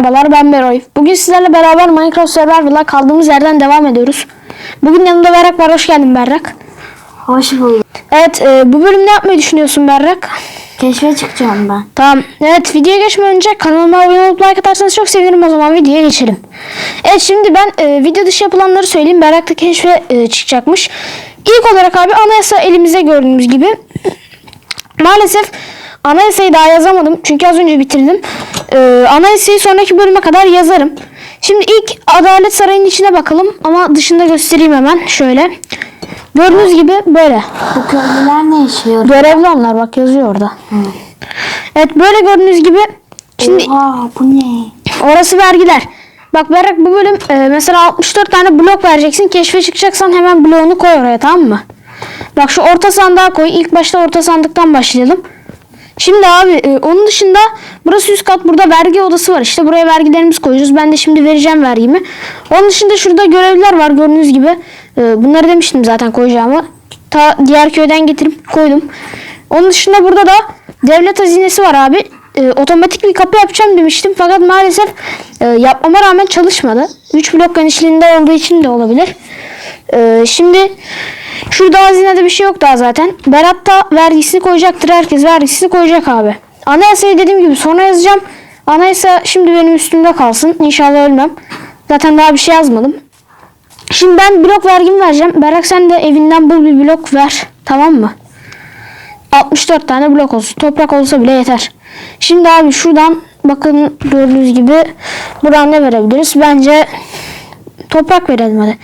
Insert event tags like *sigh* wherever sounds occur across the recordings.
Merhabalar ben Beroy. Bugün sizlerle beraber Minecraft Survival'la kaldığımız yerden devam ediyoruz. Bugün yanımda Berrak var. Hoş geldin Berrak. Hoş bulduk. Evet e, bu bölüm ne yapmayı düşünüyorsun Berrak? Keşfe çıkacağım ben. Tamam. Evet videoya geçmeden önce kanalıma abone olup like atarsanız çok sevinirim. O zaman videoya geçelim. Evet şimdi ben e, video dışı yapılanları söyleyeyim. Berrak da keşfe e, çıkacakmış. İlk olarak abi anayasa elimizde gördüğünüz gibi. Maalesef anayasayı daha yazamadım. Çünkü az önce bitirdim. Ee, anayasayı sonraki bölüme kadar yazarım. Şimdi ilk Adalet Sarayı'nın içine bakalım. Ama dışında göstereyim hemen. Şöyle. Gördüğünüz gibi böyle. Bu köylüler ne işiyor? Görevli onlar bak yazıyor orada. Evet böyle gördüğünüz gibi. Şimdi Oha bu ne? orası vergiler. Bak Berrak bu bölüm e, mesela 64 tane blok vereceksin. Keşfe çıkacaksan hemen bloğunu koy oraya tamam mı? Bak şu orta sandığa koy. İlk başta orta sandıktan başlayalım. Şimdi abi e, onun dışında burası üst kat burada vergi odası var. İşte buraya vergilerimizi koyuyoruz. Ben de şimdi vereceğim vergimi. Onun dışında şurada görevliler var gördüğünüz gibi. E, bunları demiştim zaten koyacağımı. Ta diğer köyden getirip koydum. Onun dışında burada da devlet hazinesi var abi. E, otomatik bir kapı yapacağım demiştim. Fakat maalesef e, yapmama rağmen çalışmadı. 3 blok genişliğinde olduğu için de olabilir. E, şimdi şurada hazinede bir şey yok daha zaten. Berat da vergisini koyacaktır. Herkes vergisini koyacak abi. Anayasayı dediğim gibi sonra yazacağım. Anayasa şimdi benim üstümde kalsın. İnşallah ölmem. Zaten daha bir şey yazmadım. Şimdi ben blok vergimi vereceğim. Berak sen de evinden bul bir blok ver. Tamam mı? 64 tane blok olsun. Toprak olsa bile yeter. Şimdi abi şuradan bakın gördüğünüz gibi buradan ne verebiliriz? Bence toprak verelim hadi.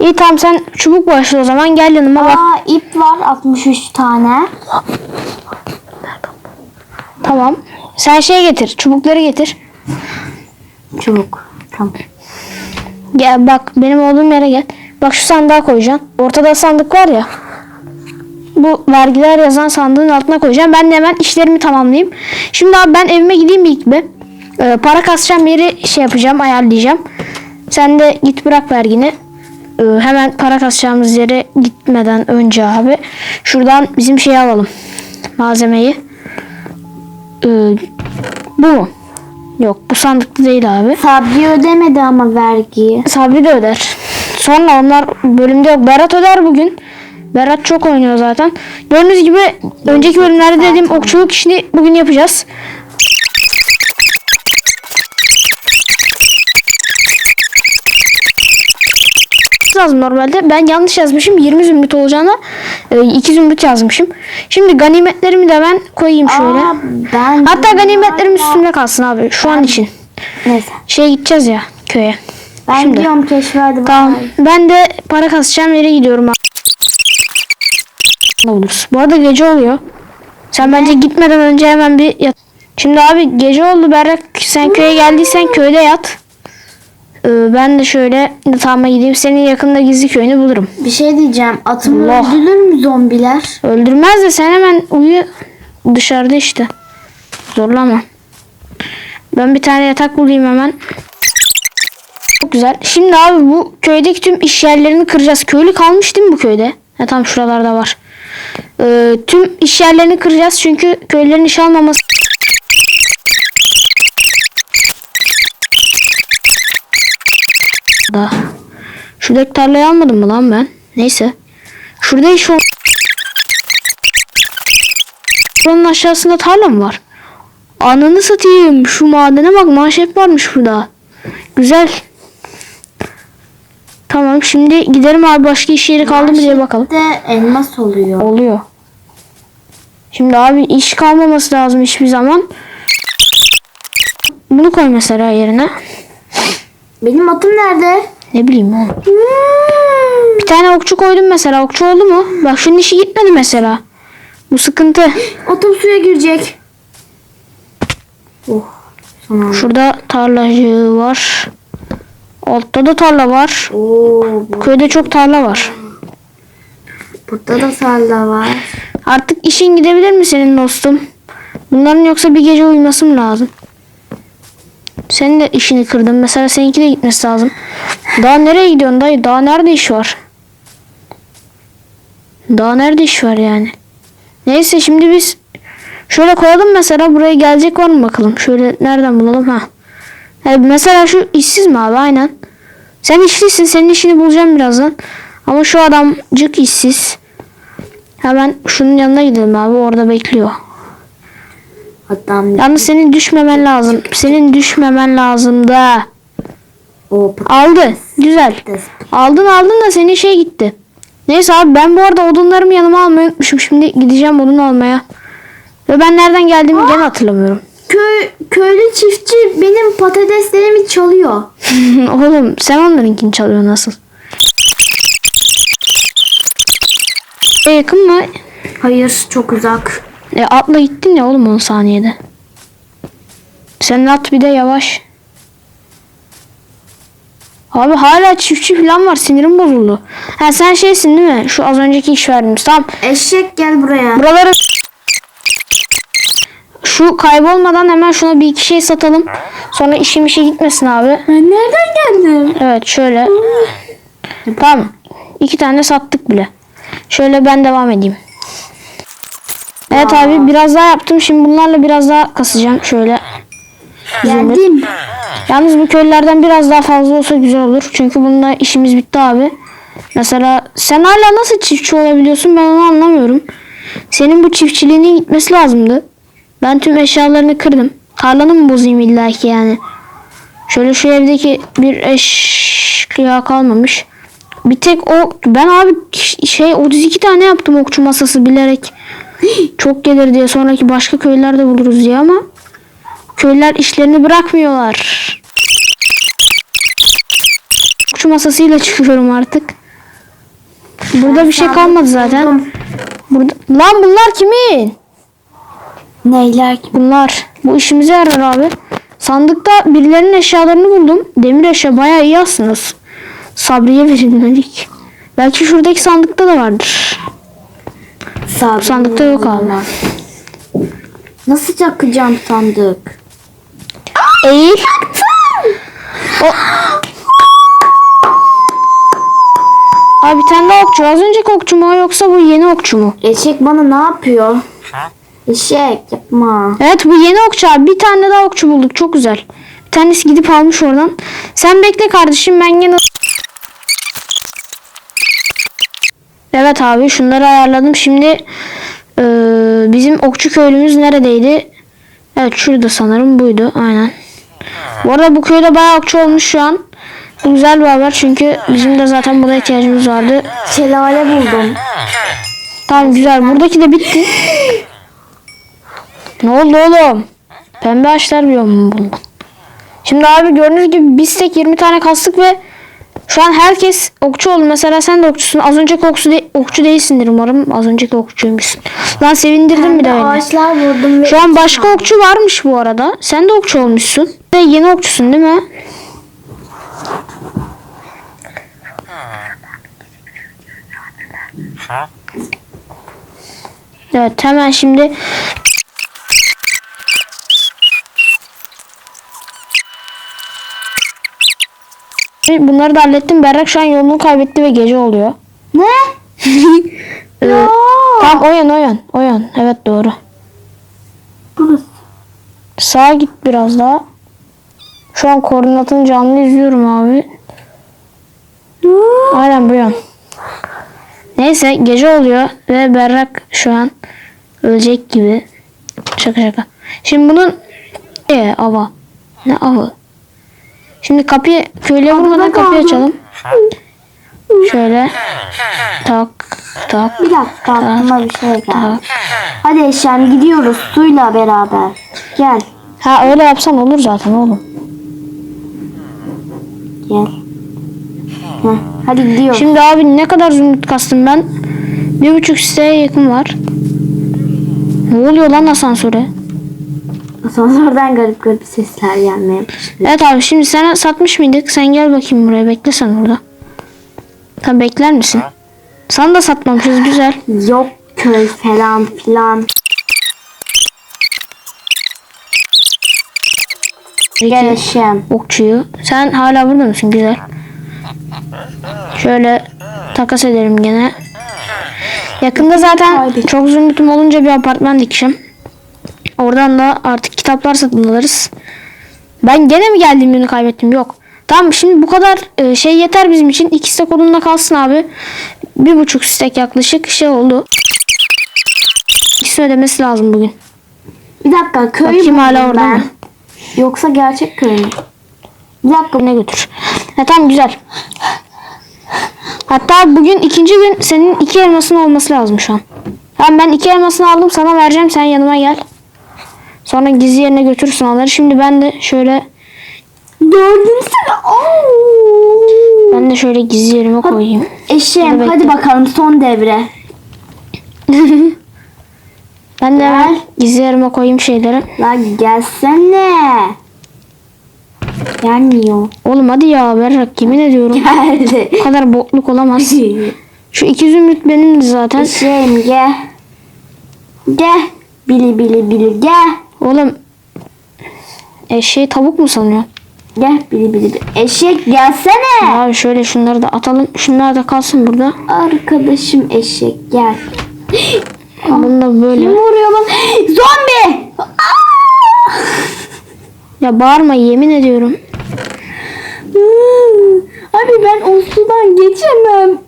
İyi tamam sen çubuk başla o zaman gel yanıma bak. Aa ip var 63 tane. Tamam. Sen şey getir çubukları getir. Çubuk. Tamam. Gel bak benim olduğum yere gel. Bak şu sandığa koyacaksın. Ortada sandık var ya. Bu vergiler yazan sandığın altına koyacağım. Ben de hemen işlerimi tamamlayayım. Şimdi abi ben evime gideyim ilk bir. Ee, para kasacağım yeri şey yapacağım ayarlayacağım. Sen de git bırak vergini. Ee, hemen para kasacağımız yere gitmeden önce abi. Şuradan bizim şeyi alalım. Malzemeyi. Ee, bu mu? Yok bu sandıkta değil abi. Sabri ödemedi ama vergiyi. Sabri de öder. Sonra onlar bölümde yok. Berat öder bugün. Berat çok oynuyor zaten. Gördüğünüz gibi önceki bölümlerde dediğim okçuluk işini bugün yapacağız. Lazım normalde. Ben yanlış yazmışım. 20 zümrüt olacağına 2 zümrüt yazmışım. Şimdi ganimetlerimi de ben koyayım şöyle. Aa, ben Hatta ganimetlerim üstümde kalsın abi şu an için. Neyse. Şeye gideceğiz ya köye. Ben Şimdi. gidiyorum keşfe hadi Tamam. Ben de para kasacağım yere gidiyorum abi. Oluruz. Bu arada gece oluyor. Sen bence gitmeden önce hemen bir yat. Şimdi abi gece oldu Berrak. Sen köye geldiysen köyde yat. Ee, ben de şöyle yatağıma gideyim. Senin yakında gizli köyünü bulurum. Bir şey diyeceğim. Atımı Allah. öldürür mü zombiler? Öldürmez de sen hemen uyu dışarıda işte. Zorlama. Ben bir tane yatak bulayım hemen. Çok güzel. Şimdi abi bu köydeki tüm iş yerlerini kıracağız. Köylü kalmış değil mi bu köyde? Ha tam şuralarda var. Ee, tüm iş yerlerini kıracağız çünkü köylerin iş almaması da. Şuradaki tarlayı almadım mı lan ben? Neyse. Şurada iş ol- Buranın aşağısında tarla mı var? Ananı satayım. Şu madene bak manşet varmış burada. Güzel. Tamam şimdi gidelim abi başka iş yeri kaldı mı diye bakalım. De elmas oluyor. Oluyor. Şimdi abi iş kalmaması lazım hiçbir zaman. Bunu koy mesela yerine. Benim atım nerede? Ne bileyim oğlum. Bir tane okçu koydum mesela. Okçu oldu mu? Bak şunun işi gitmedi mesela. Bu sıkıntı. Atım suya girecek. Oh. Şurada tarlacı var. Altta da tarla var. Oo, bu- Köyde çok tarla var. burada da sarla var. Artık işin gidebilir mi senin dostum? Bunların yoksa bir gece uyuması mı lazım? Senin de işini kırdım. Mesela seninki de gitmesi lazım. Daha nereye gidiyorsun dayı? Daha nerede iş var? Daha nerede iş var yani? Neyse şimdi biz şöyle koyalım mesela buraya gelecek var mı bakalım. Şöyle nereden bulalım ha. Yani mesela şu işsiz mi abi aynen. Sen işsizsin senin işini bulacağım birazdan. Ama şu adamcık işsiz. Hemen şunun yanına gidelim abi orada bekliyor. Adam Yalnız senin düşmemen lazım. Senin düşmemen lazım da. o Aldı. Güzel. Aldın aldın da senin şey gitti. Neyse abi ben bu arada odunlarımı yanıma almayı unutmuşum. Şimdi gideceğim odun almaya. Ve ben nereden geldiğimi gene hatırlamıyorum. Köy, köylü çiftçi benim patateslerimi çalıyor. *laughs* Oğlum sen onlarınkini çalıyorsun nasıl? E, yakın mı? Hayır çok uzak. E, atla gittin ya oğlum 10 saniyede. Senin at bir de yavaş. Abi hala çiftçi falan var sinirim bozuldu. Ha sen şeysin değil mi? Şu az önceki iş verdiğimiz. Tamam. Eşek gel buraya. Buraları şu kaybolmadan hemen şuna bir iki şey satalım. Sonra işim işe gitmesin abi. Ben nereden geldim? Evet şöyle. Tamam. İki tane sattık bile. Şöyle ben devam edeyim. Evet abi biraz daha yaptım. Şimdi bunlarla biraz daha kasacağım. Şöyle. Zümrüt. Geldim. Yalnız bu köylerden biraz daha fazla olsa güzel olur. Çünkü bununla işimiz bitti abi. Mesela sen hala nasıl çiftçi olabiliyorsun ben onu anlamıyorum. Senin bu çiftçiliğinin gitmesi lazımdı. Ben tüm eşyalarını kırdım. Tarlanı mı bozayım illa ki yani. Şöyle şu evdeki bir eşya kalmamış. Bir tek o ben abi şey 32 tane yaptım okçu masası bilerek. Çok gelir diye sonraki başka köylerde buluruz diye ama Köylüler işlerini bırakmıyorlar. Okçu masasıyla çıkıyorum artık. Burada bir şey kalmadı zaten. Burada lan bunlar kimin? Neyler ki? Bunlar. Bu işimize yarar abi. Sandıkta birilerinin eşyalarını buldum. Demir eşya bayağı iyi aslında. Sabriye verilmelik. Belki şuradaki sandıkta da vardır. Sabri. Sandıkta yok abi. Nasıl yakacağım sandık? Eğil. O... Abi bir tane daha okçu. Az önceki okçu mu yoksa bu yeni okçu mu? Eşek bana ne yapıyor? Eşek yapma. Evet bu yeni okçu abi. Bir tane daha okçu bulduk. Çok güzel. Bir tanesi gidip almış oradan. Sen bekle kardeşim ben gene... Evet abi şunları ayarladım. Şimdi eee, bizim okçu köylümüz neredeydi? Evet şurada sanırım buydu. Aynen. Bu arada bu köyde bayağı okçu olmuş şu an. Bu güzel bir haber çünkü bizim de zaten buna ihtiyacımız vardı. Şelale buldum. Tamam güzel. Buradaki de bitti. Ne oldu oğlum? Pembe ağaçlar biliyor mu bundan? Şimdi abi gördüğünüz gibi biz tek 20 tane kastık ve şu an herkes okçu oldu. Mesela sen de okçusun. Az önceki okçu, de- okçu değilsindir umarım. Az önceki okçuymuşsun. Lan sevindirdin bir de beni. Ağaçlar vurdum ve Şu an başka okçu varmış bu arada. Sen de okçu olmuşsun. Ve yeni okçusun değil mi? Evet hemen şimdi Bunları da hallettim. Berrak şu an yolunu kaybetti ve gece oluyor. Ne? *laughs* Ee, Tamam o yan o yan. O yan. Evet doğru. Burası. Sağa git biraz daha. Şu an koordinatını canlı izliyorum abi. Aynen bu yan. Neyse gece oluyor ve Berrak şu an ölecek gibi. Şaka şaka. Şimdi bunun ee, ava. Ne avı? Şimdi kapıyı köylüye vurmadan kapıyı açalım. Şöyle. Tak tak. Bir dakika aklıma bir şey geldi. Hadi eşem gidiyoruz suyla beraber. Gel. Ha öyle yapsan olur zaten oğlum. Gel. Heh, hadi gidiyoruz. Şimdi abi ne kadar zümrüt kastım ben? Bir buçuk siteye yakın var. Ne oluyor lan asansöre? Asansörden garip garip sesler gelmeye başladı. Evet abi şimdi sana satmış mıydık? Sen gel bakayım buraya bekle sen burada. Tabi bekler misin? Sana da satmamışız güzel. Yok köy falan filan. Gel eşem. Okçuyu. Sen hala burada mısın? Güzel. Şöyle takas edelim gene. Yakında zaten çok zümrütüm olunca bir apartman dikeceğim. Oradan da artık kitaplar satın alırız. Ben gene mi geldiğim günü kaybettim? Yok. Tamam şimdi bu kadar e, şey yeter bizim için. İki stek odunla kalsın abi. Bir buçuk stek yaklaşık şey oldu. İkisini ödemesi lazım bugün. Bir dakika köy Bakayım hala orada ben. mı? Yoksa gerçek köy mü? Bir dakika Ne götür. Ha, tamam güzel. Hatta bugün ikinci gün senin iki elmasın olması lazım şu an. Tamam ben iki elmasını aldım sana vereceğim sen yanıma gel. Sonra gizli yerine götürürsün onları. Şimdi ben de şöyle Dördüncü sene. Oo. ben de şöyle gizli yerime koyayım. Eşeğim Hadi hadi bekle. bakalım son devre. *laughs* Ben de hemen Gel. gizli yerime koyayım şeyleri. Lan gelsene. Gelmiyor. Oğlum hadi ya Berrak yemin ediyorum. Geldi. Bu kadar bokluk olamaz. *laughs* Şu iki zümrüt benim zaten. Eşeğim gel. Gel. Bili bili bili gel. Oğlum eşeği tavuk mu sanıyor? Gel bili bili bili. Eşek gelsene. Abi şöyle şunları da atalım. Şunlar da kalsın burada. Arkadaşım eşek gel. *gasps* Bunu da böyle. Kim vuruyor bana? Zombi. Ya bağırma yemin ediyorum. Abi ben o sudan geçemem.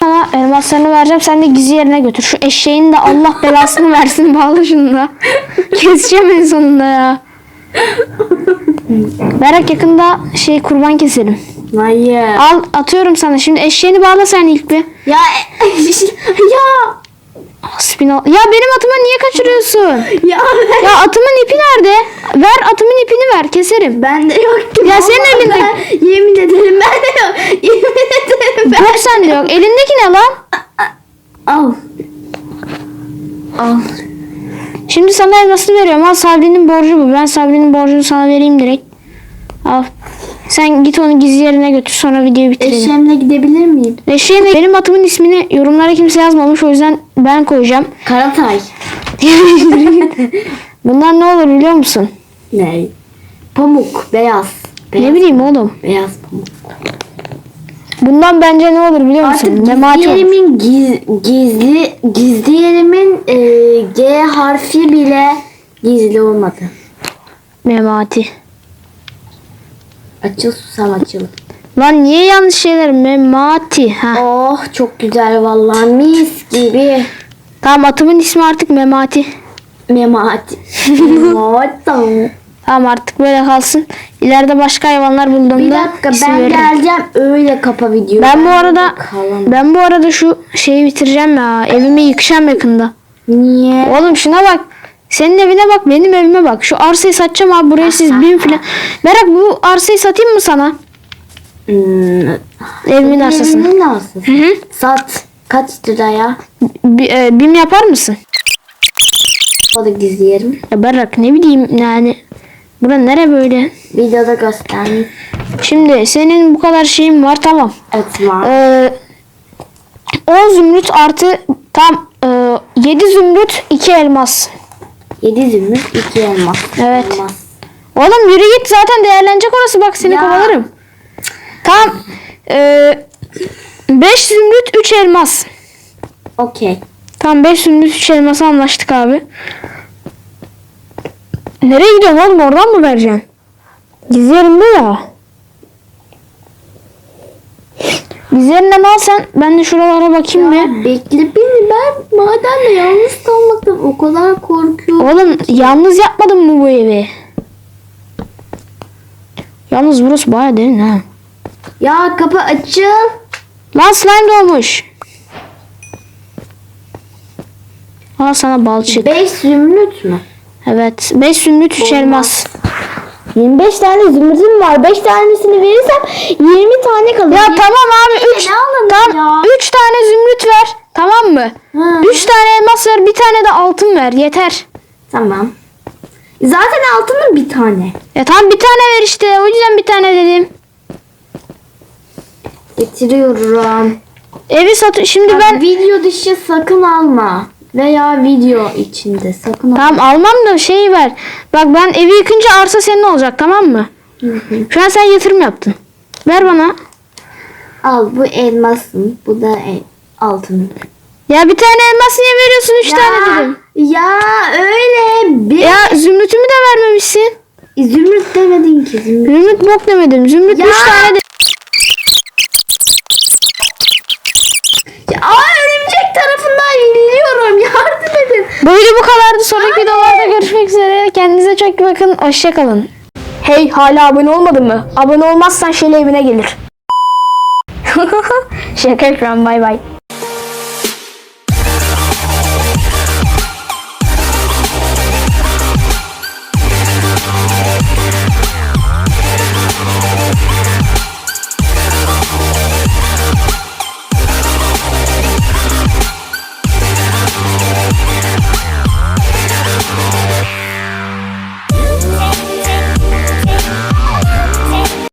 Sana elmaslarını vereceğim. Sen de gizli yerine götür. Şu eşeğin de Allah belasını versin. Bağla şunu da. Keseceğim en sonunda ya. Berak yakında şey kurban keselim. Hayır. Al atıyorum sana. Şimdi eşeğini bağla sen ilk bir. Ya ya Spin al. Ya benim atıma niye kaçırıyorsun? ya Ya atımın ipi nerede? Ver atımın ipini ver. Keserim. ben de yok ki. Ya senin elinde- yemin ederim ben de yok. Yemin ederim ben. Yok sende yok. Elindeki ne lan? Al. Al. Şimdi sana elmasını veriyorum. Al Sabri'nin borcu bu. Ben Sabri'nin borcunu sana vereyim direkt. Al. Sen git onu gizli yerine götür sonra videoyu bitirelim. Eşeğimle gidebilir miyim? Eşeğin benim atımın ismini yorumlara kimse yazmamış o yüzden ben koyacağım. *laughs* Karatay. *laughs* Bunlar ne olur biliyor musun? Ne? Pamuk. Beyaz. Beyaz, Ne bileyim oğlum. beyaz pamuk. Bundan bence ne olur biliyor musun? Artık Memati gizli yerimin giz- gizli gizli yerimin e, G harfi bile gizli olmadı. Memati. Açıl susam açıl. Lan niye yanlış şeyler? Memati. Ha. Oh çok güzel vallahi mis gibi. Tamam atımın ismi artık Memati. Memati. *laughs* Memati. Tamam artık böyle kalsın. İleride başka hayvanlar bulduğumda Bir dakika isim ben veririm. geleceğim öyle kapa videoyu. Ben bu arada Kalamam. ben bu arada şu şeyi bitireceğim ya. Evimi yıkacağım yakında. Niye? Oğlum şuna bak. Senin evine bak, benim evime bak. Şu arsayı satacağım abi. Buraya siz bin falan. Merak bu arsayı satayım mı sana? Hmm. Evimin arsasını. Evimin arsası. Hı hı. Sat. Kaç liraya? Bi- e, bim yapar mısın? O da gizli yerim. Ya Berrak ne bileyim yani. Bura nere böyle? Videoda göstereyim. Şimdi senin bu kadar şeyin var tamam. Evet var. Ee, 10 zümrüt artı tam e, 7 zümrüt 2 elmas. 7 zümrüt 2 elmas. Evet. Elmas. Oğlum yürü git zaten değerlenecek orası bak seni Ya. kovalarım. Tamam. Ee, 5 zümrüt 3 elmas. Okey. Tamam 5 zümrüt 3 elması anlaştık abi. Nereye gidiyorsun oğlum oradan mı vereceksin? Gizli yerimde ya. Gizli yerinden al sen. Ben de şuralara bakayım bir. Bekle beni ben madende yalnız kalmaktan o kadar korkuyorum. Oğlum yalnız yapmadın mı bu evi? Yalnız burası baya derin ha. Ya kapı açıl. Lan slime doğmuş. Al sana balçık. 5 zümrüt mü? Evet. 5 zümrüt 3 elmas. 25 tane zümrütüm var. 5 tanesini verirsem 20 tane kalır. Ya tamam abi 3 Ne alındı tam ya? 3 tane zümrüt ver. Tamam mı? Hı. 3 tane elmas ver, bir tane de altın ver. Yeter. Tamam. Zaten altının bir tane. Ya tamam bir tane ver işte. O yüzden bir tane dedim. Getiriyorum. Evi sat. Şimdi Bak, ben video dışı sakın alma. Veya video içinde sakın. Tamam almam da şeyi ver. Bak ben evi yıkınca arsa senin olacak tamam mı? Şu an sen yatırım yaptın. Ver bana. Al bu elmasın. Bu da el. altın. Ya bir tane elmas niye veriyorsun? Üç tane dedim. Ya öyle bir Ya zümrütümü de vermemişsin. zümrüt demedin ki zümrüt. Zümrüt bok demedim. Zümrüt Ya. üç tane de. Bu video bu kadardı. Sonraki videolarda görüşmek üzere. Kendinize çok iyi bakın. Hoşçakalın. Hey hala abone olmadın mı? Abone olmazsan Şeli evine gelir. *laughs* Şaka yapıyorum bay bay.